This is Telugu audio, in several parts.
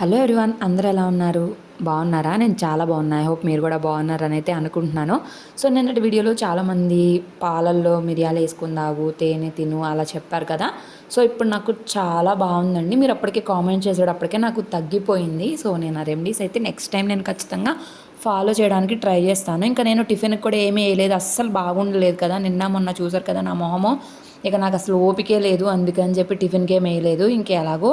హలో ఎవ్రీవన్ అందరూ ఎలా ఉన్నారు? బాగున్నారా? నేను చాలా బాగున్నా. ఐ హోప్ మీరు కూడా బాగున్నారని అయితే అనుకుంటున్నాను. సో నిన్నటి వీడియోలో చాలామంది పాలల్లో మిరియాలు వేసుకుని తాగు తేనె తిను అలా చెప్పారు కదా. సో ఇప్పుడు నాకు చాలా బాగుందండి. మీరు అప్పటికే కామెంట్ చేసేటప్పటికే నాకు తగ్గిపోయింది. సో నేను ఆ రెమెడీస్ అయితే నెక్స్ట్ టైం నేను ఖచ్చితంగా ఫాలో చేయడానికి ట్రై చేస్తాను. ఇంకా నేను టిఫిన్కి కూడా ఏమీ వేయలేదు. అస్సలు బాగుండలేదు కదా. నిన్న మొన్న చూసారు కదా నా మొహము. ఇక నాకు అసలు ఓపికే లేదు అందుకని చెప్పి టిఫిన్కే మేయలేదు ఇంకెలాగో ఎలాగో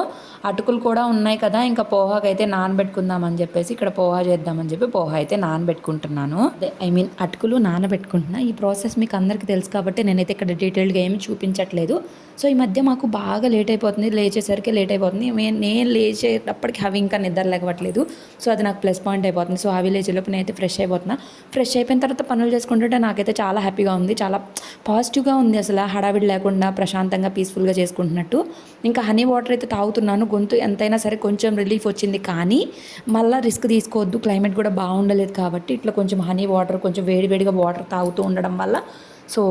అటుకులు కూడా ఉన్నాయి కదా ఇంకా పోహాకి అయితే నానబెట్టుకుందామని చెప్పేసి ఇక్కడ పోహా చేద్దామని చెప్పి పోహా అయితే నానబెట్టుకుంటున్నాను ఐ మీన్ అటుకులు నానబెట్టుకుంటున్నా ఈ ప్రాసెస్ మీకు అందరికీ తెలుసు కాబట్టి నేనైతే ఇక్కడ డీటెయిల్గా ఏమి చూపించట్లేదు. సో ఈ మధ్య మాకు బాగా లేట్ అయిపోతుంది లేచేసరికి లేట్ అయిపోతుంది. నేను లేచేటప్పటికి అవి ఇంకా నిద్ర లేకపోవట్లేదు సో అది నాకు ప్లస్ పాయింట్ అయిపోతుంది. సో అవి లేచేలోపు నేనైతే ఫ్రెష్ అయిపోతున్నా. ఫ్రెష్ అయిపోయిన తర్వాత పనులు చేసుకుంటుంటే నాకైతే చాలా హ్యాపీగా ఉంది. చాలా పాజిటివ్గా ఉంది అసలు హడావిడి లేకుండా ప్రశాంతంగా పీస్ఫుల్గా చేసుకుంటున్నట్టు. ఇంకా హనీ వాటర్ అయితే తాగుతున్నాను. గొంతు ఎంతైనా సరే కొంచెం రిలీఫ్ వచ్చింది. కానీ మళ్ళీ రిస్క్ తీసుకోవద్దు. క్లైమేట్ కూడా బాగుండలేదు కాబట్టి ఇట్లా కొంచెం హనీ వాటర్ కొంచెం వేడివేడిగా వాటర్ తాగుతూ ఉండడం వల్ల సో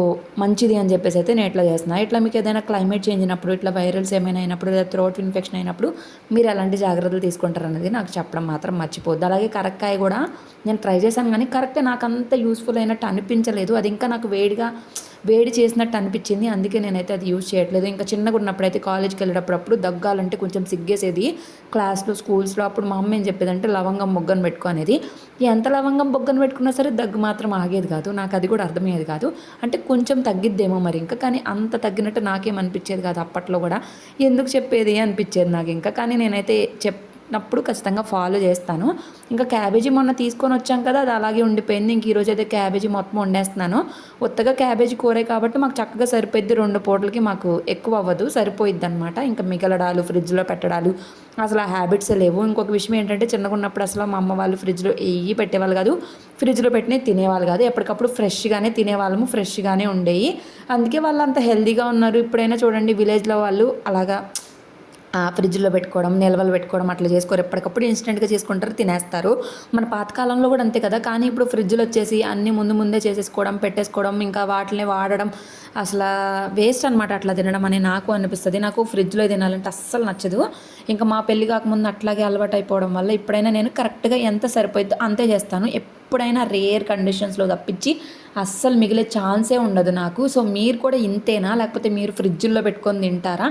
మంచిది అని చెప్పేసి అయితే నేను ఇట్లా చేస్తున్నా. ఇట్లా మీకు ఏదైనా క్లైమేట్ చేంజ్ అయినప్పుడు ఇట్లా వైరల్స్ ఏమైనా అయినప్పుడు లేదా థ్రోట్ ఇన్ఫెక్షన్ అయినప్పుడు మీరు ఎలాంటి జాగ్రత్తలు తీసుకుంటారు అనేది నాకు చెప్పడం మాత్రం మర్చిపోద్దు అలాగే కరక్కాయ కూడా నేను ట్రై చేశాను కానీ కరెక్ట్ నాకు అంత యూస్ఫుల్ అయినట్టు అనిపించలేదు. అది ఇంకా నాకు వేడిగా వేడి చేసినట్టు అనిపించింది. అందుకే నేనైతే అది యూజ్ చేయట్లేదు. ఇంకా చిన్నగా ఉన్నప్పుడైతే కాలేజ్కి వెళ్ళేటప్పుడు దగ్గాలంటే కొంచెం సిగ్గేసేది. క్లాస్లో స్కూల్స్లో అప్పుడు మా అమ్మ ఏం చెప్పేదంటే లవంగం మొగ్గను పెట్టుకో అనేది. ఎంత లవంగం బొగ్గను పెట్టుకున్నా సరే దగ్గు మాత్రం ఆగేది కాదు. నాకు అది కూడా అర్థమయ్యేది కాదు. అంటే కొంచెం తగ్గిద్దేమో మరి ఇంకా. కానీ అంత తగ్గినట్టు నాకేం అనిపించేది కాదు అప్పట్లో కూడా. ఎందుకు చెప్పేది అనిపించేది నాకు ఇంకా. కానీ నేనైతే చెప్ నప్పుడు ఖచ్చితంగా ఫాలో చేస్తాను. ఇంకా క్యాబేజీ మొన్న తీసుకొని వచ్చాం కదా అది అలాగే ఉండిపోయింది. ఇంక ఈరోజు అయితే క్యాబేజీ మొత్తం వండేస్తున్నాను. ఉత్తగా క్యాబేజీ కూరే కాబట్టి మాకు చక్కగా సరిపోద్ది రెండు పూటలకి. మాకు ఎక్కువ అవ్వదు సరిపోయిద్ది అనమాట ఇంకా మిగలడాలు ఫ్రిడ్జ్లో పెట్టడాలు అసలు ఆ హ్యాబిట్స్ లేవు. ఇంకొక విషయం ఏంటంటే చిన్నగా ఉన్నప్పుడు అసలు మా అమ్మ వాళ్ళు ఫ్రిడ్జ్లో ఏవి పెట్టేవాళ్ళు కాదు. ఫ్రిడ్జ్లో పెట్టినవి తినేవాళ్ళు కాదు. ఎప్పటికప్పుడు ఫ్రెష్గానే తినేవాళ్ళము ఫ్రెష్గానే ఉండేవి అందుకే వాళ్ళు అంత హెల్దీగా ఉన్నారు. ఇప్పుడైనా చూడండి విలేజ్లో వాళ్ళు అలాగా ఫ్రిడ్జ్లో పెట్టుకోవడం నిల్వలు పెట్టుకోవడం అట్లా చేసుకోరు. ఎప్పటికప్పుడు ఇన్స్టెంట్గా చేసుకుంటారు తినేస్తారు. మన పాతకాలంలో కూడా అంతే కదా. కానీ ఇప్పుడు ఫ్రిడ్జ్లు వచ్చేసి అన్నీ ముందు ముందే చేసేసుకోవడం పెట్టేసుకోవడం ఇంకా వాటిని వాడడం అసలు వేస్ట్ అనమాట అట్లా తినడం అని నాకు అనిపిస్తుంది. నాకు ఫ్రిడ్జ్లో తినాలంటే అస్సలు నచ్చదు. ఇంకా మా పెళ్ళి కాకముందు అట్లాగే అలవాటు అయిపోవడం వల్ల ఇప్పుడైనా నేను కరెక్ట్గా ఎంత సరిపోయిద్దో అంతే చేస్తాను. ఎప్పుడైనా రేర్ కండిషన్స్లో తప్పించి అస్సలు మిగిలే ఛాన్సే ఉండదు నాకు. సో మీరు కూడా ఇంతేనా? లేకపోతే మీరు ఫ్రిడ్జ్లో పెట్టుకొని తింటారా?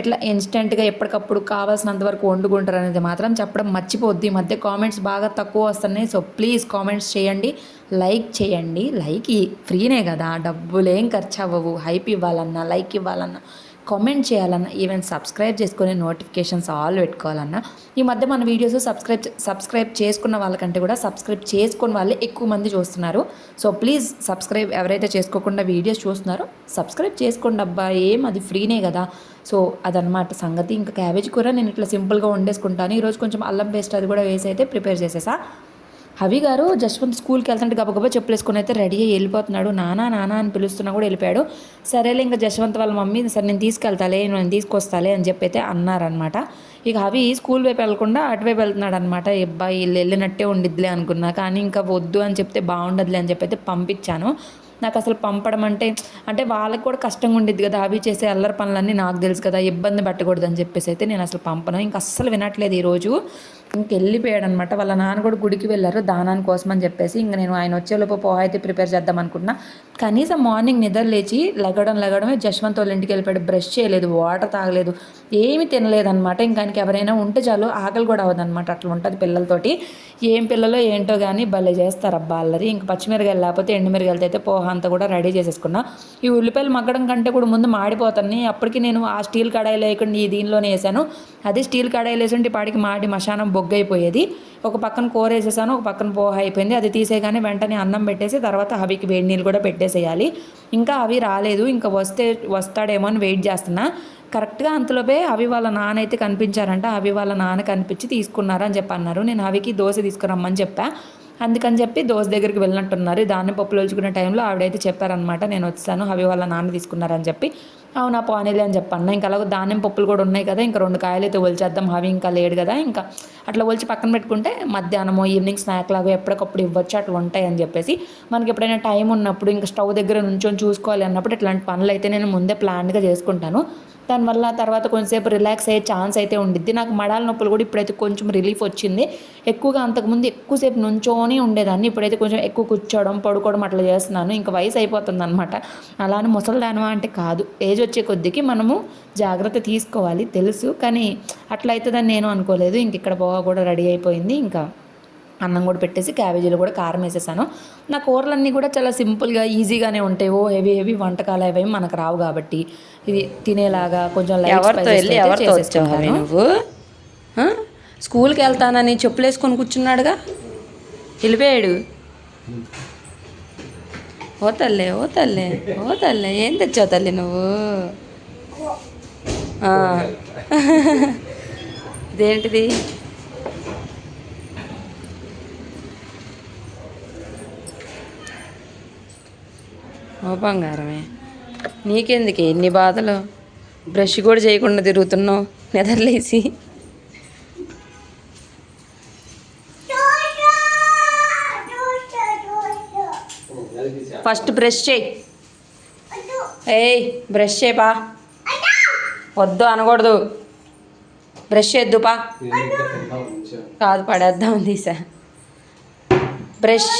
ఎట్లా ఇన్స్టెంట్గా ఎప్పటికప్పుడు కావాల్సినంత వరకు వండుకుంటారు అనేది మాత్రం చెప్పడం మర్చిపోద్ది ఈ మధ్య కామెంట్స్ బాగా తక్కువ వస్తున్నాయి. సో ప్లీజ్ కామెంట్స్ చేయండి. లైక్ చేయండి. లైక్ ఫ్రీనే కదా. డబ్బులు ఏం ఖర్చు అవ్వవు హైప్ ఇవ్వాలన్నా లైక్ ఇవ్వాలన్నా కామెంట్ చేయాలన్నా ఈవెన్ సబ్స్క్రైబ్ చేసుకుని నోటిఫికేషన్స్ ఆల్ పెట్టుకోవాలన్నా ఈ మధ్య మన వీడియోస్ సబ్స్క్రైబ్ సబ్స్క్రైబ్ చేసుకున్న వాళ్ళకంటే కూడా సబ్స్క్రైబ్ చేసుకున్న వాళ్ళే ఎక్కువ మంది చూస్తున్నారు. సో ప్లీజ్ సబ్స్క్రైబ్ ఎవరైతే చేసుకోకుండా వీడియోస్ చూస్తున్నారో సబ్స్క్రైబ్ చేసుకోండి అబ్బా ఏం అది ఫ్రీనే కదా. సో అదనమాట సంగతి. ఇంకా క్యాబేజ్ కూర నేను ఇట్లా సింపుల్గా వండేసుకుంటాను. ఈరోజు కొంచెం అల్లం పేస్ట్ అది కూడా వేసి అయితే ప్రిపేర్ చేసేసా. హవి గారు జస్వంత్ స్కూల్కి వెళ్తుంటే గబగబా చెప్పులు వేసుకుని అయితే రెడీ అయ్యి వెళ్ళిపోతున్నాడు. నానా నానా అని పిలుస్తున్నా కూడా వెళ్ళిపోయాడు. సరేలే ఇంకా జస్వంత్ వాళ్ళ మమ్మీ సరే నేను తీసుకెళ్తాలే నేను తీసుకొస్తాలే అని చెప్పి అయితే అన్నారనమాట ఇక అవి స్కూల్ వైపు వెళ్ళకుండా అటువైపు వెళ్తున్నాడు అనమాట అబ్బాయి వీళ్ళు వెళ్ళినట్టే ఉండిద్దిలే అనుకున్నా. కానీ ఇంకా వద్దు అని చెప్తే బాగుండదులే అని చెప్పి అయితే పంపించాను. నాకు అసలు పంపడం అంటే అంటే వాళ్ళకి కూడా కష్టంగా ఉండేది కదా అవి చేసే అల్లరి పనులన్నీ నాకు తెలుసు కదా ఇబ్బంది పెట్టకూడదు అని చెప్పేసి అయితే నేను అసలు పంపను. ఇంక అస్సలు వినట్లేదు ఈరోజు ఇంక వెళ్ళిపోయాడు అనమాట వాళ్ళ నాన్న కూడా గుడికి వెళ్ళారు దానాని కోసం అని చెప్పేసి. ఇంక నేను ఆయన వచ్చేలోపు పోహ అయితే ప్రిపేర్ చేద్దాం అనుకుంటున్నా కనీసం మార్నింగ్ నిద్ర లేచి లెగడం లెగడమే జశ్వంత్ వాళ్ళ ఇంటికి వెళ్ళిపోయాడు. బ్రష్ చేయలేదు వాటర్ తాగలేదు ఏమీ తినలేదన్నమాట ఇంకా ఆయనకి ఎవరైనా ఉంటే చాలు ఆకలి కూడా అవ్వదన్నమాట అట్లా ఉంటుంది పిల్లలతోటి. ఏం పిల్లలో ఏంటో కానీ భలే చేస్తారు అబ్బా అల్లరి. ఇంక పచ్చిమిరకాయలు లేకపోతే ఎండుమిరకాయలతో అయితే పోహ అంతా కూడా రెడీ చేసేసుకున్నా. ఈ ఉల్లిపాయలు మగ్గడం కంటే కూడా ముందు మాడిపోతాయి అప్పటికి నేను ఆ స్టీల్ కడాయిలో వేయకుండా ఈ దీనిలోనే వేసాను. అదే స్టీల్ కడాయిలో వేసుంటే పాడికి పాటికి మాడి మశానం బొగ్గైపోయేది. ఒక పక్కన కూర వేసేసాను ఒక పక్కన పోహ అయిపోయింది. అది తీసేయగానే వెంటనే అన్నం పెట్టేసి తర్వాత అవికి వేడి నీళ్ళు కూడా పెట్టేసేయాలి. ఇంకా అవి రాలేదు. ఇంకా వస్తే వస్తాడేమో అని వెయిట్ చేస్తున్నా. కరెక్ట్గా అంతలోపే అవి వాళ్ళ నాన్న అయితే కనిపించారంట. అవి వాళ్ళ నాన్న కనిపించి తీసుకున్నారని చెప్పి అన్నారు నేను అవికి దోశ తీసుకురమ్మని చెప్పాను అందుకని చెప్పి దోశ దగ్గరికి వెళ్ళినట్టున్నారు. దాన్ని పప్పులు వల్చుకునే టైంలో ఆవిడైతే చెప్పారనమాట నేను వచ్చాను అవి వాళ్ళ నాన్న తీసుకున్నారని చెప్పి. అవునా పోనీలే అని చెప్పన్నా. ఇంకా అలాగే ధాన్యం పప్పులు కూడా ఉన్నాయి కదా ఇంకా రెండు కాయలు అయితే ఒలిచేద్దాం అవి ఇంకా లేడు కదా ఇంకా అట్లా ఒలిచి పక్కన పెట్టుకుంటే మధ్యాహ్నమో ఈవినింగ్ స్నాక్ లాగా ఎప్పటికప్పుడు ఇవ్వచ్చు అట్లా ఉంటాయి అని చెప్పేసి మనకి ఎప్పుడైనా టైం ఉన్నప్పుడు ఇంకా స్టవ్ దగ్గర నుంచొని చూసుకోవాలి అన్నప్పుడు ఇట్లాంటి పనులు అయితే నేను ముందే ప్లాన్గా చేసుకుంటాను. దానివల్ల తర్వాత కొంచెంసేపు రిలాక్స్ అయ్యే ఛాన్స్ అయితే ఉండిద్ది. నాకు మడాల నొప్పులు కూడా ఇప్పుడైతే కొంచెం రిలీఫ్ వచ్చింది. ఎక్కువగా అంతకుముందు ఎక్కువసేపు నుంచోని ఉండేదాన్ని. ఇప్పుడైతే కొంచెం ఎక్కువ కూర్చోవడం పడుకోవడం అట్లా చేస్తున్నాను. ఇంకా వయసు అయిపోతుంది అనమాట అలానే ముసలిదానమా అంటే కాదు. ఏజ్ వచ్చే కొద్దికి మనము జాగ్రత్త తీసుకోవాలి తెలుసు. కానీ అట్లా అవుతుందని నేను అనుకోలేదు. ఇంక ఇక్కడ పోగా కూడా రెడీ అయిపోయింది. ఇంకా అన్నం కూడా పెట్టేసి క్యాబేజీలు కూడా కారం వేసేసాను. నా కూరలన్నీ కూడా చాలా సింపుల్గా ఈజీగానే ఉంటాయి. ఓ హెవీ హెవీ వంటకాలు అవి మనకు రావు కాబట్టి. ఇది తినేలాగా కొంచెం ఎవరితో వెళ్ళి ఎవరితో వచ్చావు. నువ్వు? స్కూల్కి వెళ్తానని చెప్పులు వేసుకొని కూర్చున్నాడుగా వెళ్ళిపోయాడు ఓ తల్లే ఓ తల్లే ఓ తల్లే ఏం తెచ్చావు తల్లి నువ్వు. ఇదేంటిది ఓ బంగారమే నీకెందుకు ఎన్ని బాధలు? బ్రష్ కూడా చేయకుండా తిరుగుతున్నావు. నిద్రలేసి. ఫస్ట్ బ్రష్ చేయి. ఏయ్ బ్రష్ చేయపా వద్దు అనకూడదు. బ్రష్ చేద్దుపా కాదు పడేద్దాం తీసా. బ్రష్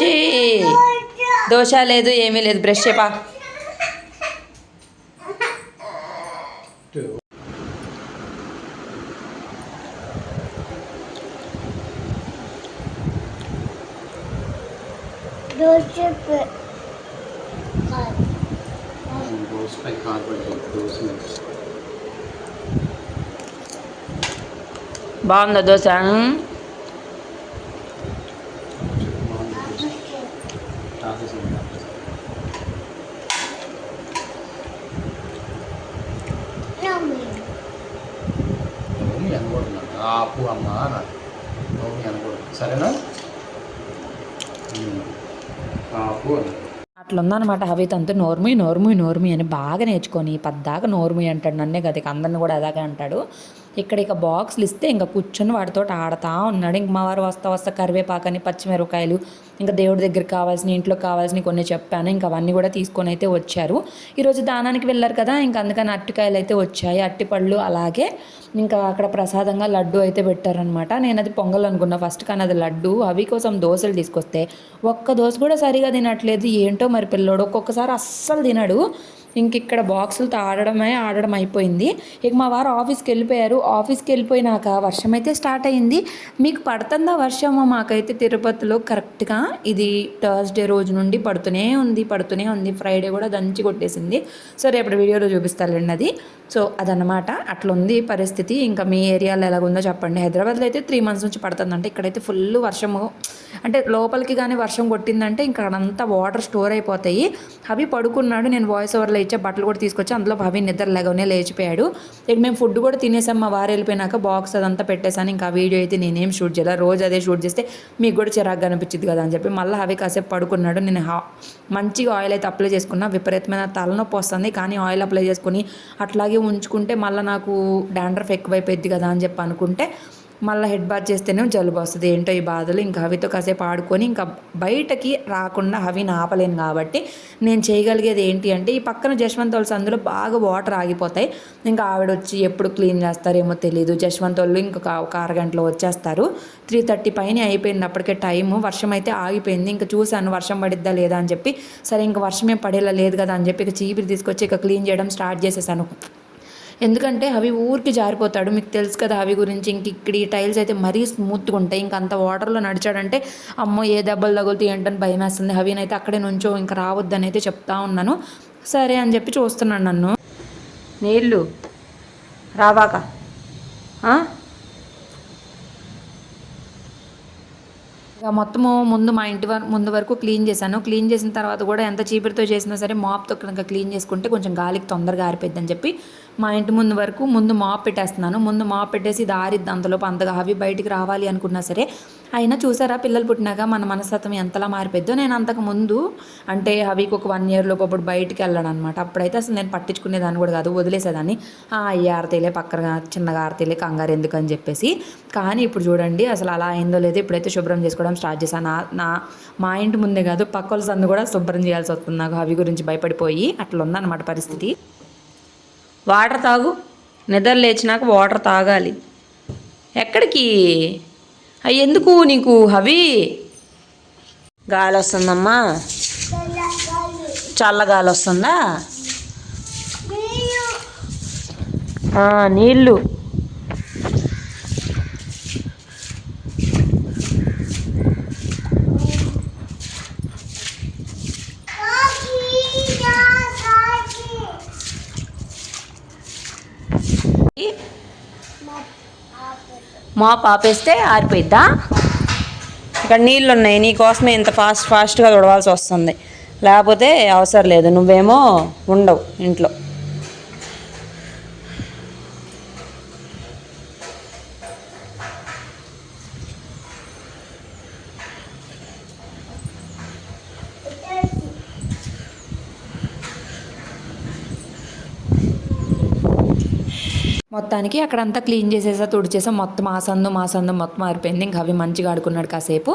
దోష లేదు ఏమీ లేదు. బ్రష్ చేయపా దోసపై పడిపోతుంది దోశ? బాగుందా దోశ ఆపు అమ్మ అన్నాడు సరేనా. ఆపు అన్నాడు అట్లా నోర్మి నోర్మి నోర్మి అని బాగా నేర్చుకొని పద్దాక నోర్మి అంటాడు నన్నే గదికి అందరిని కూడా అలాగే అంటాడు. ఇక్కడ ఇక బాక్స్లు ఇస్తే ఇంకా కూర్చొని వాటితో ఆడుతూ ఉన్నాడు. ఇంక మా వారు వస్తా వస్తా కరివేపాకని పచ్చిమిరపకాయలు ఇంకా దేవుడి దగ్గరికి కావాల్సిన ఇంట్లో కావాల్సిన కొన్ని చెప్పాను. ఇంకా అవన్నీ కూడా తీసుకొని అయితే వచ్చారు. ఈరోజు దానానికి వెళ్ళారు కదా ఇంకా అందుకని అట్టికాయలు అయితే వచ్చాయి. అట్టిపళ్ళు అలాగే ఇంకా అక్కడ ప్రసాదంగా లడ్డు అయితే పెట్టారనమాట నేను అది పొంగల్ అనుకున్నా ఫస్ట్ కానీ అది లడ్డు అవి కోసం దోశలు తీసుకొస్తే ఒక్క దోశ కూడా సరిగా తినట్లేదు. ఏంటో మరి పిల్లోడు ఒక్కొక్కసారి అస్సలు తినడు. ఇంక ఇక్కడ బాక్సులతో ఆడడమే ఆడడం అయిపోయింది. ఇక మా వారు ఆఫీస్కి వెళ్ళిపోయారు. ఆఫీస్కి వెళ్ళిపోయినాక వర్షం అయితే స్టార్ట్ అయింది. మీకు పడుతుందా వర్షము మాకైతే తిరుపతిలో కరెక్ట్గా ఇది థర్స్డే రోజు నుండి పడుతూనే ఉంది పడుతూనే ఉంది. ఫ్రైడే కూడా దంచి కొట్టేసింది. సో రేపటి వీడియోలో చూపిస్తానండి అది సో అదనమాట అట్లుంది పరిస్థితి. ఇంకా మీ ఏరియాలో ఎలాగుందో చెప్పండి. హైదరాబాద్లో అయితే త్రీ మంత్స్ నుంచి పడుతుందంటే. ఇక్కడైతే ఫుల్ వర్షము. అంటే లోపలికి కానీ వర్షం కొట్టిందంటే ఇంకా అక్కడంతా వాటర్ స్టోర్ అయిపోతాయి. అవి పడుకున్నాడు. నేను వాయిస్ ఓవర్లో ఇచ్చే బట్టలు కూడా తీసుకొచ్చి అందులో హవి నిద్ర లేగనే లేచిపోయాడు. ఇక మేము ఫుడ్ కూడా తినేసాం. మా వారు వెళ్ళిపోయినాక బాక్స్ అదంతా పెట్టేశాను. ఇంకా వీడియో అయితే నేనేం షూట్ చేయాలి. రోజు అదే షూట్ చేస్తే మీకు కూడా చిరాగ్గా అనిపించింది కదా అని చెప్పి మళ్ళీ అవి కాసేపు పడుకున్నాడు. నేను హా మంచిగా ఆయిల్ అయితే అప్లై చేసుకున్నా. విపరీతమైన తలనొప్పి వస్తుంది. కానీ ఆయిల్ అప్లై చేసుకుని అట్లాగే ఉంచుకుంటే మళ్ళీ నాకు డాండ్రఫ్ ఎక్కువైపోయింది కదా అని చెప్పి అనుకుంటే మళ్ళీ హెడ్ బాత్ చేస్తేనే జలుబు వస్తుంది. ఏంటో ఈ బాధలు. ఇంకా హవితో కాసేపు ఆడుకొని ఇంకా బయటకి రాకుండా హవిని ఆపలేను కాబట్టి నేను చేయగలిగేది ఏంటి అంటే ఈ పక్కన జశ్వంత్ వాళ్ళు అందులో బాగా వాటర్ ఆగిపోతాయి. ఇంకా ఆవిడ వచ్చి ఎప్పుడు క్లీన్ చేస్తారేమో తెలియదు జశ్వంతోళ్ళు ఇంకొక ఒక అరగంటలో వచ్చేస్తారు. త్రీ థర్టీ పైన అయిపోయింది అప్పటికే టైము. వర్షం అయితే ఆగిపోయింది. ఇంకా చూశాను వర్షం పడిద్దా లేదా అని చెప్పి. సరే ఇంకా వర్షమే పడేలా లేదు కదా అని చెప్పి ఇక చీపిరి తీసుకొచ్చి ఇక క్లీన్ చేయడం స్టార్ట్ చేసేసాను. ఎందుకంటే అవి ఊరికి జారిపోతాడు. మీకు తెలుసు కదా అవి గురించి. ఇంక ఇక్కడ ఈ టైల్స్ అయితే మరీ స్మూత్గా ఉంటాయి. ఇంక అంత వాటర్లో నడిచాడంటే అమ్మో ఏ దెబ్బలు తగులుతాయి ఏంటని భయం వేస్తుంది. అవినైతే అక్కడే నుంచో ఇంకా రావద్దని అయితే చెప్తా ఉన్నాను. సరే అని చెప్పి చూస్తున్నాను నన్ను. నీళ్ళు రావాక? ఇక మొత్తము ముందు మా ఇంటి వరకు ముందు వరకు క్లీన్ చేశాను. క్లీన్ చేసిన తర్వాత కూడా ఎంత చీపురుతో చేసినా సరే మాప్తో కనుక క్లీన్ చేసుకుంటే కొంచెం గాలికి తొందరగా ఆరిపోద్ది అని చెప్పి మా ఇంటి ముందు వరకు ముందు మాప్ పెట్టేస్తున్నాను. ముందు మాప్ పెట్టేసి దారిద్ది అంతలోపు అంతగా అవి బయటికి రావాలి అనుకున్నా సరే అయినా చూసారా పిల్లలు పుట్టినాక మన మనస్తత్వం ఎంతలా మారిపోద్దో నేను అంతకు ముందు అంటే అవికి ఒక వన్ ఇయర్ లోపు అప్పుడు బయటికి వెళ్ళాను అనమాట అప్పుడైతే అసలు నేను పట్టించుకునేదాన్ని కూడా కాదు వదిలేసేదాన్ని. ఆ అయ్యి ఆరతీలే పక్కన చిన్నగా ఆరతీలే కంగారు ఎందుకు అని చెప్పేసి. కానీ ఇప్పుడు చూడండి అసలు అలా అయిందో లేదో ఇప్పుడైతే శుభ్రం చేసుకోవడం స్టార్ట్ చేశాను నా నా మా ఇంటి ముందే కాదు పక్కల సందు కూడా శుభ్రం చేయాల్సి వస్తుంది నాకు అవి గురించి భయపడిపోయి అట్లా ఉందన్నమాట పరిస్థితి. వాటర్ తాగు. నిద్ర లేచినాక వాటర్ తాగాలి. ఎక్కడికి? అవి ఎందుకు నీకు అవి గాలి వస్తుందమ్మా చల్ల గాలి వస్తుందా నీళ్ళు. మాప్ ఆపేస్తే ఆరిపోయిద్దా? ఇక్కడ నీళ్ళు ఉన్నాయి నీకోసమే ఇంత ఫాస్ట్ ఫాస్ట్గా తుడవాల్సి వస్తుంది. లేకపోతే అవసరం లేదు నువ్వేమో ఉండవు ఇంట్లో. మొత్తానికి అక్కడంతా క్లీన్ చేసేసా తుడిచేసా. మొత్తం ఆ సందు మా మొత్తం ఆరిపోయింది. ఇంకా అవి మంచిగా ఆడుకున్నాడు కాసేపు.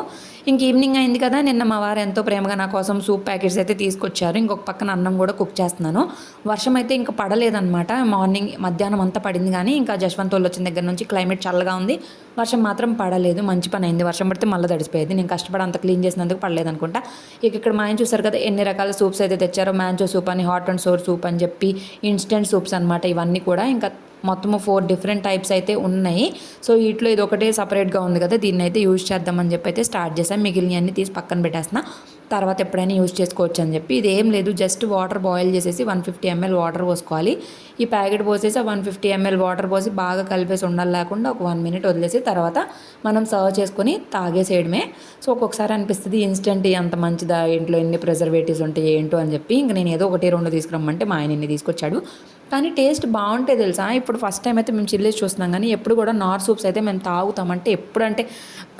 ఇంక ఈవినింగ్ అయింది కదా నిన్న మా వారు ఎంతో ప్రేమగా నా కోసం సూప్ ప్యాకెట్స్ అయితే తీసుకొచ్చారు. ఇంకొక పక్కన అన్నం కూడా కుక్ చేస్తున్నాను. వర్షం అయితే ఇంకా పడలేదన్నమాట. మార్నింగ్ మధ్యాహ్నం అంతా పడింది కానీ ఇంకా జశ్వంత్ వచ్చిన దగ్గర నుంచి క్లైమేట్ చల్లగా ఉంది. వర్షం మాత్రం పడలేదు. మంచి పని అయింది. వర్షం పడితే మళ్ళీ తడిసిపోయేది. నేను కష్టపడి అంత క్లీన్ చేసినందుకు పడలేదు అనుకుంటా ఇక ఇక్కడ మా ఆయన చూసారు కదా ఎన్ని రకాల సూప్స్ అయితే తెచ్చారో. మ్యాంచో సూప్ అని హాట్ అండ్ సోర్ సూప్ అని చెప్పి ఇన్స్టెంట్ సూప్స్ అనమాట ఇవన్నీ కూడా ఇంకా మొత్తము ఫోర్ డిఫరెంట్ టైప్స్ అయితే ఉన్నాయి. సో వీటిలో ఇది ఒకటే సపరేట్గా ఉంది కదా దీన్ని అయితే యూజ్ చేద్దామని చెప్పి అయితే స్టార్ట్ చేసాం మిగిలినవన్నీ తీసి పక్కన పెట్టేస్తున్నా. తర్వాత ఎప్పుడైనా యూజ్ చేసుకోవచ్చు అని చెప్పి. ఇది ఏం లేదు జస్ట్ వాటర్ బాయిల్ చేసేసి వన్ ఫిఫ్టీ ఎంఎల్ వాటర్ పోసుకోవాలి. ఈ ప్యాకెట్ పోసేసి వన్ ఫిఫ్టీ ఎంఎల్ వాటర్ పోసి బాగా కలిపేసి ఉండాలి లేకుండా ఒక వన్ మినిట్ వదిలేసి తర్వాత మనం సర్వ్ చేసుకొని తాగేసేయడమే. సో ఒక్కొక్కసారి అనిపిస్తుంది ఇన్స్టెంట్ అంత మంచిదా? ఇంట్లో ఎన్ని ప్రిజర్వేటివ్స్ ఉంటాయి ఏంటో అని చెప్పి. ఇంక నేను ఏదో ఒకటి రెండు తీసుకురమ్మంటే మా ఆయన తీసుకొచ్చాడు. కానీ టేస్ట్ బాగుంటే తెలుసా? ఇప్పుడు ఫస్ట్ టైం అయితే మేము చిల్లీస్ చూస్తున్నాం కానీ ఎప్పుడు కూడా నార్ సూప్స్ అయితే మేము తాగుతామంటే ఎప్పుడంటే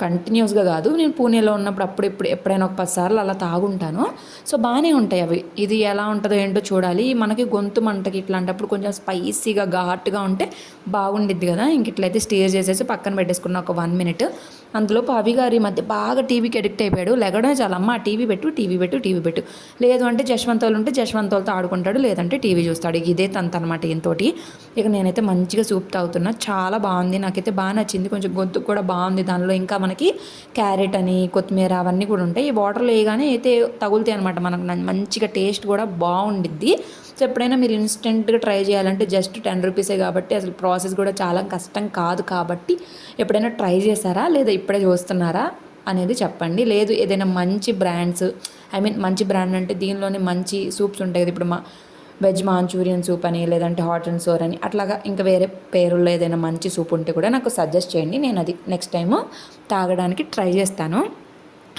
కంటిన్యూస్గా కాదు. నేను పూణేలో ఉన్నప్పుడు అప్పుడు ఇప్పుడు ఎప్పుడైనా ఒక పది సార్లు అలా తాగుంటాను. సో బాగానే ఉంటాయి అవి. ఇది ఎలా ఉంటుందో ఏంటో చూడాలి. మనకి గొంతు మంటకి ఇట్లాంటప్పుడు కొంచెం స్పైసీగా ఘాటుగా ఉంటే బాగుండిద్ది కదా. ఇంక ఇట్లయితే స్టేర్ చేసేసి పక్కన పెట్టేసుకున్న ఒక వన్ మినిట్ అందులో అవి గారి మధ్య బాగా టీవీకి అడిక్ట్ అయిపోయాడు. లెగడమే చాలా. అమ్మ టీవీ పెట్టు టీవీ పెట్టు టీవీ పెట్టు. లేదు అంటే జశ్వంత్ వాళ్ళు ఉంటే జశ్వంతోలతో ఆడుకుంటాడు. లేదంటే టీవీ చూస్తాడు. ఇదే తంత అనమాట ఈయనతోటి. ఇక నేనైతే మంచిగా సూప్ తాగుతున్నా. చాలా బాగుంది. నాకైతే బాగా నచ్చింది. కొంచెం గొంతు కూడా బాగుంది దానిలో. ఇంకా మనకి క్యారెట్ అని కొత్తిమీర అవన్నీ కూడా ఉంటాయి. ఈ వాటర్లో వేయగానే అయితే తగులుతాయి అనమాట మనకు న- మంచిగా టేస్ట్ కూడా బాగుండిద్ది. సో ఎప్పుడైనా మీరు ఇన్స్టెంట్గా ట్రై చేయాలంటే జస్ట్ టెన్ రూపీసే కాబట్టి అసలు ప్రాసెస్ కూడా చాలా కష్టం కాదు కాబట్టి ఎప్పుడైనా ట్రై చేశారా? లేదా ఇప్పుడే చూస్తున్నారా అనేది చెప్పండి. లేదు ఏదైనా మంచి బ్రాండ్స్ ఐ మీన్ మంచి బ్రాండ్ అంటే దీనిలోనే మంచి సూప్స్ ఉంటాయి కదా. ఇప్పుడు మా వెజ్ మాంచూరియన్ సూప్ అని లేదంటే హాట్ అండ్ సోర్ అని అట్లాగా ఇంకా వేరే పేరుల్లో ఏదైనా మంచి సూప్ ఉంటే కూడా నాకు సజెస్ట్ చేయండి. నేను అది నెక్స్ట్ టైము తాగడానికి ట్రై చేస్తాను.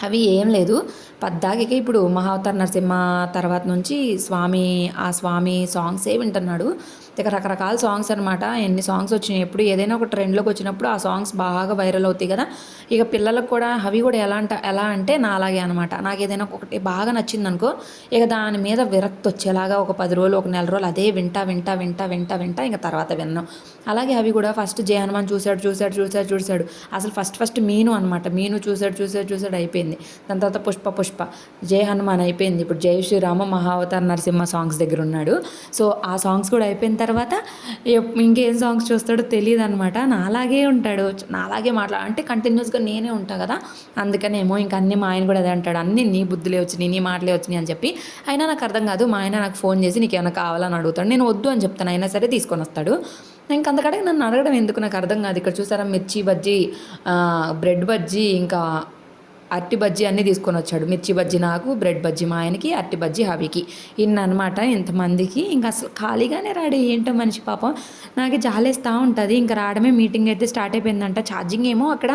అవి ఏం లేదు. పద్దాకి ఇప్పుడు మహావతార నరసింహ తర్వాత నుంచి స్వామి ఆ స్వామి సాంగ్సే వింటున్నాడు. ఇక రకరకాల సాంగ్స్ అనమాట ఎన్ని సాంగ్స్ వచ్చినాయి? ఎప్పుడు ఏదైనా ఒక ట్రెండ్లోకి వచ్చినప్పుడు ఆ సాంగ్స్ బాగా వైరల్ అవుతాయి కదా. ఇక పిల్లలకు కూడా అవి కూడా ఎలా అంట ఎలా అంటే నా అలాగే అనమాట నాకు ఏదైనా ఒకటి బాగా నచ్చింది అనుకో ఇక దాని మీద విరక్తి వచ్చేలాగా ఒక పది రోజులు ఒక నెల రోజులు అదే వింటా వింటా వింటా వింటా వింటా ఇంకా తర్వాత విన్నాం. అలాగే అవి కూడా ఫస్ట్ జయ హనుమాన్ చూశాడు చూశాడు చూశాడు చూశాడు. అసలు ఫస్ట్ ఫస్ట్ మీను అనమాట మీను చూశాడు చూశాడు చూశాడు అయిపోయింది. దాని తర్వాత పుష్ప పుష్ప. జయ హనుమాన్ అయిపోయింది. ఇప్పుడు జై శ్రీరామ మహావతార్ నరసింహ సాంగ్స్ దగ్గర ఉన్నాడు. సో ఆ సాంగ్స్ కూడా అయిపోయిన తర్వాత ఇంకేం సాంగ్స్ చూస్తాడో తెలియదు అనమాట నాలాగే ఉంటాడు. నాలాగే మాట్లా అంటే కంటిన్యూస్గా నేనే ఉంటా కదా. అందుకనేమో ఇంకా అన్ని మా ఆయన కూడా అదే అంటాడు. అన్ని నీ బుద్ధులే వచ్చినాయి నీ మాటలే వచ్చినాయి అని చెప్పి అయినా నాకు అర్థం కాదు. మా ఆయన నాకు ఫోన్ చేసి నీకు ఏమైనా కావాలని అడుగుతాడు. నేను వద్దు అని చెప్తాను. అయినా సరే తీసుకొని వస్తాడు. ఇంకా అంతకడే నన్ను అడగడం ఎందుకు? నాకు అర్థం కాదు. ఇక్కడ చూసారా మిర్చి బజ్జీ బ్రెడ్ బజ్జీ ఇంకా అరటి బజ్జీ అన్నీ తీసుకొని వచ్చాడు. మిర్చి బజ్జీ నాకు బ్రెడ్ బజ్జీ మా ఆయనకి అరటి బజ్జీ హవికి ఇన్ని అనమాట ఇంతమందికి. ఇంకా అసలు ఖాళీగానే రాడు ఏంటో మనిషి పాపం. నాకు జాలేస్తూ ఉంటుంది. ఇంకా రావడమే మీటింగ్ అయితే స్టార్ట్ అయిపోయిందంట. ఛార్జింగ్ ఏమో అక్కడ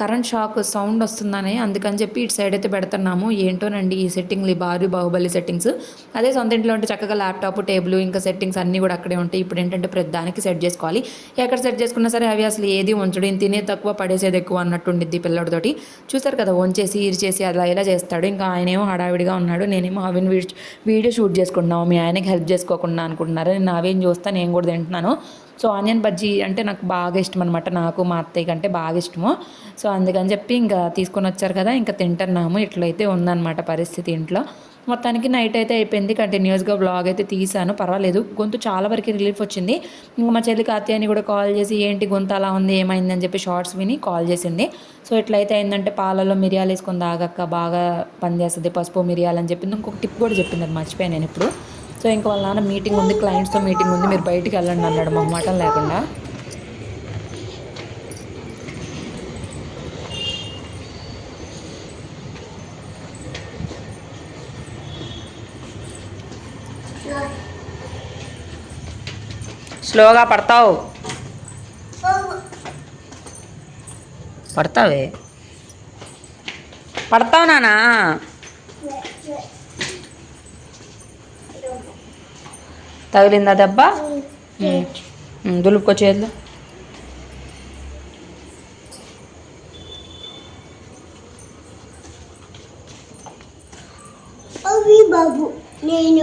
కరెంట్ షాక్ సౌండ్ వస్తుందని. అందుకని చెప్పి ఇటు సైడ్ అయితే పెడుతున్నాము. ఏంటోనండి ఈ సెట్టింగ్లు ఈ బారు బాహుబలి సెట్టింగ్స్. అదే సొంత ఇంట్లో ఉంటే చక్కగా ల్యాప్టాప్ టేబుల్ ఇంకా సెట్టింగ్స్ అన్నీ కూడా అక్కడే ఉంటాయి. ఇప్పుడు ఏంటంటే ప్రతి దానికి సెట్ చేసుకోవాలి. ఎక్కడ సెట్ చేసుకున్నా సరే అవి అసలు ఏది ఉంచడు. తినే తక్కువ పడేసేది ఎక్కువ అన్నట్టు ఉండిద్ది పిల్లడితోటి. చూసారు కదా వంచేసి ఇరిచేసి అలా ఇలా చేస్తాడు. ఇంకా ఆయనేమో హడావిడిగా ఉన్నాడు. నేనేమో అవిని వీడియో షూట్ చేసుకుంటున్నావు మీ ఆయనకి హెల్ప్ చేసుకోకుండా అనుకుంటున్నారు. నేను అవేం చూస్తాను నేను కూడా తింటున్నాను. సో ఆనియన్ బజ్జీ అంటే నాకు బాగా ఇష్టం అనమాట నాకు మా అత్తయ్య కంటే బాగా ఇష్టము. సో అందుకని చెప్పి ఇంకా తీసుకొని వచ్చారు కదా ఇంకా తింటున్నాము. ఇట్లయితే ఉందన్నమాట పరిస్థితి ఇంట్లో. మొత్తానికి నైట్ అయితే అయిపోయింది. కంటిన్యూస్గా బ్లాగ్ అయితే తీసాను పర్వాలేదు. గొంతు చాలా వరకు రిలీఫ్ వచ్చింది. ఇంకా మా చెల్లి కాత్యాని కూడా కాల్ చేసి ఏంటి గొంతు అలా ఉంది? ఏమైందని చెప్పి షార్ట్స్ విని కాల్ చేసింది. సో ఎట్లయితే అయిందంటే పాలలో మిరియాలు వేసుకొని తాగక్క బాగా పనిచేస్తుంది పసుపు మిరియాలు అని చెప్పింది. ఇంకొక టిప్ కూడా చెప్పింది. అది మర్చిపోయాను నేను ఇప్పుడు సో ఇంకా వాళ్ళ నాన్న మీటింగ్ ఉంది క్లయింట్స్తో మీటింగ్ ఉంది. మీరు బయటికి వెళ్ళండి అన్నాడు. మా మాట లేకుండా. స్లోగా పడతావు. పడతావే? పడతావు నానా? తగిలిందా దెబ్బ? దులుపుకో చేతులు అవి బాబు నేను అవి బాబు నేను అవి బాబు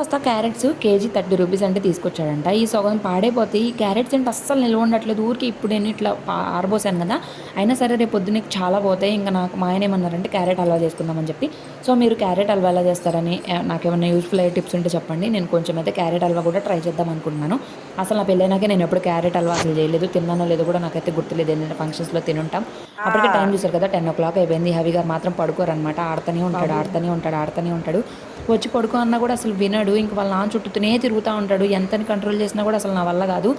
వస్తా క్యారెట్స్ కేజీ థర్టీ రూపీస్ అంటే తీసుకొచ్చాడంట. ఈ సగం పాడైపోతే ఈ క్యారెట్స్ ఏంటి అస్సలు నిల్వ ఉండట్లేదు. ఊరికి ఇప్పుడు నేను ఇట్లా ఆరబోసాను కదా. అయినా సరే రేపు పొద్దున్నే చాలా పోతాయి. ఇంకా నాకు మా ఆయన ఏమన్నారంటే క్యారెట్ హల్వా చేసుకుందామని చెప్పి. సో మీరు క్యారెట్ హల్వా ఎలా చేస్తారని నాకేమైనా యూస్ఫుల్ అయ్యే టిప్స్ ఉంటే చెప్పండి. నేను కొంచెం అయితే క్యారెట్ హల్వా కూడా ట్రై చేద్దాం అనుకుంటున్నాను. అసలు నా పెళ్ళైనాకే నేను ఎప్పుడు క్యారెట్ హల్వా అసలు చేయలేదు. తిన్నానో లేదో కూడా నాకైతే గుర్తులేదు. ఏంటంటే ఫంక్షన్స్లో తినుంటాం. అప్పటికే టైం చూసారు కదా టెన్ ఓ క్లాక్ అయిపోయింది. హెవీ గారు మాత్రం పడుకోరనమాట ఆడుతూనే ఉంటాడు ఆడుతూనే ఉంటాడు ఆడుతూనే ఉంటాడు. వచ్చి పడుకో అన్నా కూడా అసలు వినడు. ఇంక వాళ్ళ నాన్న చుట్టూనే తిరుగుతూ ఉంటాడు. ఎంతని కంట్రోల్ చేసినా కూడా అసలు నా వల్ల కాదు.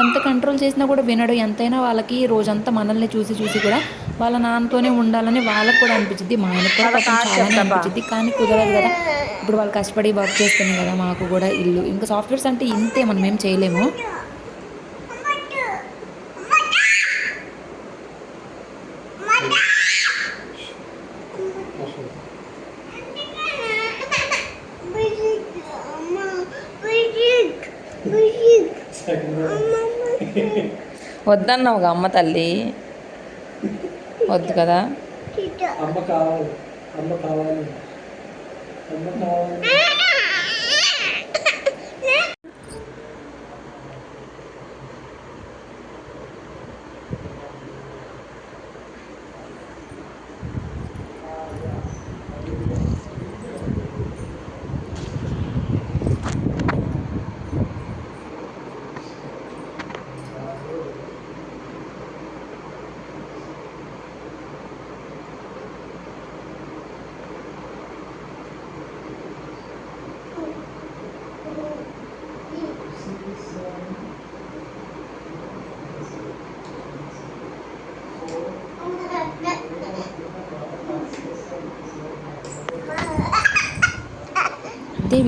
ఎంత కంట్రోల్ చేసినా కూడా వినడు. ఎంతైనా వాళ్ళకి రోజంతా మనల్ని చూసి చూసి కూడా వాళ్ళ నాన్నతోనే ఉండాలని వాళ్ళకి కూడా అనిపించింది మా ఆయనకు కూడా చాలానే అనిపించింది కానీ కుదరదు కదా. ఇప్పుడు వాళ్ళు కష్టపడి వర్క్ చేస్తున్నాయి కదా మాకు కూడా ఇల్లు. ఇంకా సాఫ్ట్వేర్స్ అంటే ఇంతే మనం ఏం చేయలేము. బిజిక్ అమ్మ బిజిక్ బిజిక్ అమ్మ వద్దన్నావుగా అమ్మ తల్లి. వద్దు కదా. అమ్మ కావాలి. అమ్మ కావాలి. అమ్మ కావాలి.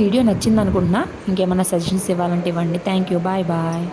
వీడియో నచ్చింది అనుకుంటున్నా ఇంకేమైనా సజెషన్స్ ఇవ్వాలంటే ఇవ్వండి. Thank you bye bye